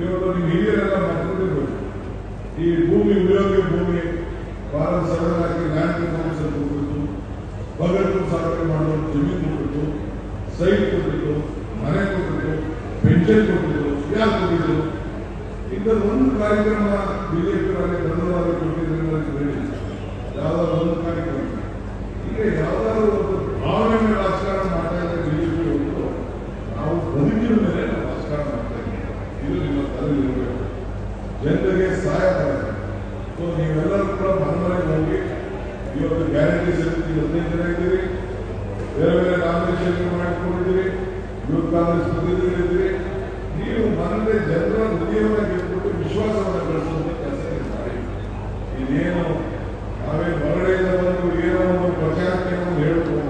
ಇವತ್ತು ನಿಮ್ಮ ಹಿರಿಯರೆಲ್ಲ ಮಾತಾಡಿರ್ಬೇಕು ಈ ಭೂಮಿ ಉಳಿಯೋಕೆ ಭೂಮಿ, ಭಾರತ ಸರ್ಕಾರಕ್ಕೆ ಲ್ಯಾಂಡ್ ಕೌನ್ಸಿಲ್ ಕೊಟ್ಟಿದ್ದು ಬಗಟ್ಟು ಸಾಧನೆ ಮಾಡೋ ಜಮೀನು ಕೊಟ್ಟಿದ್ದು ಸೈಟ್ ಕೊಟ್ಟಿದ್ದು ಮನೆ ಕೊಟ್ಟಿದ್ದು ಪೆನ್ಷನ್ ಕೊಟ್ಟಿದ್ದು ಯಾರು ಕೊಟ್ಟಿದ್ದು? ಇಂಥದ್ದು ಒಂದು ಕಾರ್ಯಕ್ರಮ ಬಿಜೆಪಿ ಧನ್ಯವಾದ ಕೊಟ್ಟಿದ್ದರಿಂದ ಯಾವ್ದಾದ್ರು ಒಂದು ಕಾರ್ಯಕ್ರಮ. ಈಗ ಯಾವ್ದಾದ್ರು ಒಂದು ಭಾವನೆ ಮೇಲೆ ರಾಜಕಾರಣ ಮಾಡ್ತಾ ಇದ್ದಾರೆ ಬಿಜೆಪಿ ಹೊರತು ನಾವು ಬದುಕಿನ ಮೇಲೆ ನಾವು ರಾಜಕಾರಣ ಮಾಡ್ತಾ ಇದ್ದೀವಿ ಇದು ನಿಮ್ಮ ಇರಬೇಕು ಜನರಿಗೆ ಸಹಾಯ ಮಾಡಬೇಕು ಸೊ ನೀವೆಲ್ಲರೂ ಕೂಡ ಮನೆ ಹೋಗಿ, ಇವತ್ತು ಗ್ಯಾರಂಟಿ ಸಮಿತಿ ಹದಿನೈದು ಜನ ಇದ್ದೀರಿ. ಬೇರೆ ಬೇರೆ ನಾಮಿನೇಷನ್ ಮಾಡಿಕೊಂಡಿದ್ದೀರಿ. ಯೂತ್ ಕಾಂಗ್ರೆಸ್ ಪ್ರತಿನಿಧಿಗಳಿದ್ದೀರಿ ನೀವು ಮನೆ ಜನರ ಹೃದಯವನ್ನು ಗೆದ್ದುಬಿಟ್ಟು ವಿಶ್ವಾಸವನ್ನು ಬೆಳೆಸುವಂತ ಕೆಲಸ ಮಾಡಿ. ಇದೇನು, ನಾವೇ ಹೊರಗಡೆಯಿಂದ ಬಂದು ಏನೋ ಒಂದು ಪ್ರಚಾರಕ್ಕೆ ನಾವು ಹೇಳ್ಕೊಂಡು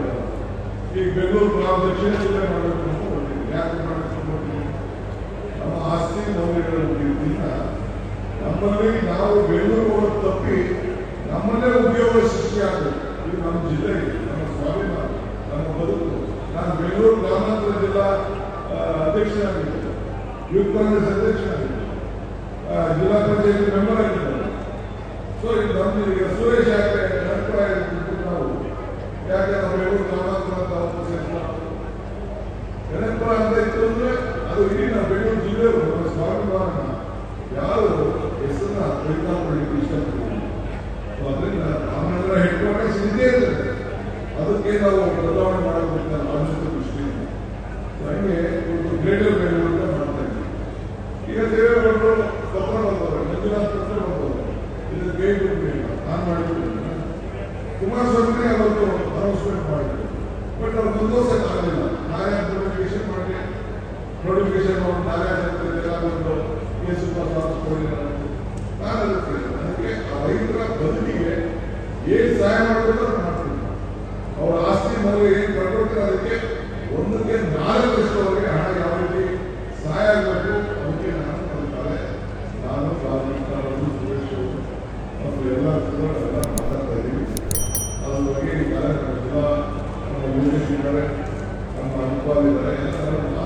ಈಗ ಬೆಂಗಳೂರು ನಾವು ದಕ್ಷಿಣ ಜಿಲ್ಲೆ ಮಾಡಬೇಕು ಅಂತ ಹೊರಟಿದ್ದೀವಿ ಯಾಕೆ ಮಾಡಬೇಕು ಅಂತ ಹೊರಟಿದ್ದೀವಿ? ನಮ್ಮ ಆಸ್ತಿ ಮೌಲ್ಯಗಳ ಇದರಿಂದ ನಮ್ಮಲ್ಲಿ ನಾವು ಬೆಂಗಳೂರು ಹೋಗೋದು ತಪ್ಪಿ ನಮ್ಮಲ್ಲೇ ಉದ್ಯೋಗ ಸೃಷ್ಟಿಯಾಗಬೇಕು ಇದು ನಮ್ಮ ಜಿಲ್ಲೆ, ನಮ್ಮ ಸ್ವಾಭಿಮಾನ, ನಮ್ಮ ಬದುಕು. ನಾನು ಬೆಂಗಳೂರು ಗ್ರಾಮಾಂತರ ಜಿಲ್ಲಾ ಅಧ್ಯಕ್ಷನಾಗಿದ್ದೆ ಯೂತ್ ಕಾಂಗ್ರೆಸ್ ಅಧ್ಯಕ್ಷನಾಗಿದ್ದೆ ಜಿಲ್ಲಾ ಪಂಚಾಯತ್ ಮೆಂಬರ್ ಆಗಿದ್ದಾರೆ ಸೊ ಇದು ನಮ್ದು ಈಗ ಸುರೇಶ್ ಯಾಕೆ ಅಭಿಪ್ರಾಯ ನಾವು ಯಾಕೆ ನಾವು ಬೆಂಗಳೂರು ಗ್ರಾಮಾಂತರ ಸೇರ್ಸ್ಕೊಂಡು ಜನಪರ ಅಂತ ಅದು ಇಡೀ ನಾವು ಬೆಂಗಳೂರು ಜಿಲ್ಲೆಯವರು ನಮ್ಮ ಸ್ವಾಭಿಮಾನ ಯಾರು ಹೆಸರನ್ನ ತೆಗೆದುಕೊಳ್ಳಿಕ್ಕೆ ಇಷ್ಟಪಡ್ತೀವಿ ಅದರಿಂದ ರಾಮನಗರ ಹೆಡ್ ಕ್ವಾರ್ಟರ್ಸ್ ಇದೇ ಅದಕ್ಕೆ ನಾವು ಬದಲಾವಣೆ ಮಾಡಬೇಕು ಅನ್ನೋ ಆಲೋಚನೆ ದೃಷ್ಟಿಯಿಂದ ಹಂಗೆ ಇವತ್ತು ಗ್ರೇಟರ್ ಬೆಂಗಳೂರು ಅಂತ ಮಾಡ್ತಾ ಈಗ ದೇವೇಗೌಡರು ಪತ್ರ ಬಂದವರು, ಮಂಜುನಾಥ್ ಪತ್ರ ಬಂದವರು. ಇದು ಗೇಟ್ ನಾನು ಮಾಡಿದ್ದೀನಿ. ಕುಮಾರಸ್ವಾಮಿ ಅವತ್ತು ಅನೌನ್ಸ್ಮೆಂಟ್ ಮಾಡಿದ್ರು. ಬಟ್ ಅವ್ರು ಸಂತೋಷ ಆಗಲಿಲ್ಲ. ನಾಳೆ ನೋಟಿಫಿಕೇಶನ್ ಮಾಡಿ ನೋಟಿಫಿಕೇಶನ್ ಮಾಡಿ ನಾಳೆ ಎಲ್ಲ ಒಂದು ಕೇಸು ಕೊಡಲಿಲ್ಲ ನಾನು ಅದಕ್ಕೆ ಆ ರೈತರ ಬದುಕಿಗೆ ಏನ್ ಸಹಾಯ ಮಾಡಬೇಕು ಮಾಡ್ತೀವಿ ಮಾಡ್ತೀನಿ ಅವ್ರ ಆಸ್ತಿ ಮನೆ ಏನ್ ಕಳ್ಕೊಳ್ತಾರೆ ಅದಕ್ಕೆ ಒಂದಕ್ಕೆ ನಾಲ್ಕು ವರ್ಷದವರೆಗೆ ಹಣ ಯಾವ ರೀತಿ ಸಹಾಯ ಆಗಬೇಕು ಅದಕ್ಕೆ ನಾನು ಕೊಡ್ತಾರೆ ನಾನು ರಾಮಕೃಷ್ಣ ಸುರೇಶ್ ಮತ್ತು ಎಲ್ಲ ಎಲ್ಲ ಮಾತಾಡ್ತಾ ಇದ್ದೀವಿ ಅದ್ರ ಬಗ್ಗೆ ಈಗಾಗಲೇ ನಮ್ಮ ಯೋಗೇಶ್ ಇದ್ದಾರೆ ನಮ್ಮ ಅನುಪಾಲ್ ಇದ್ದಾರೆ ಎಲ್ಲ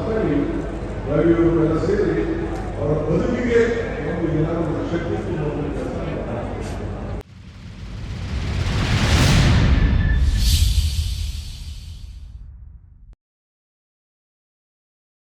ಮಾತಾಡಿ ರವಿ ಅವರು ಎಲ್ಲ ಸೇರಿ ಅವರ ಬದುಕಿಗೆ ಒಂದು ಏನಾದರೂ ಶಕ್ತಿ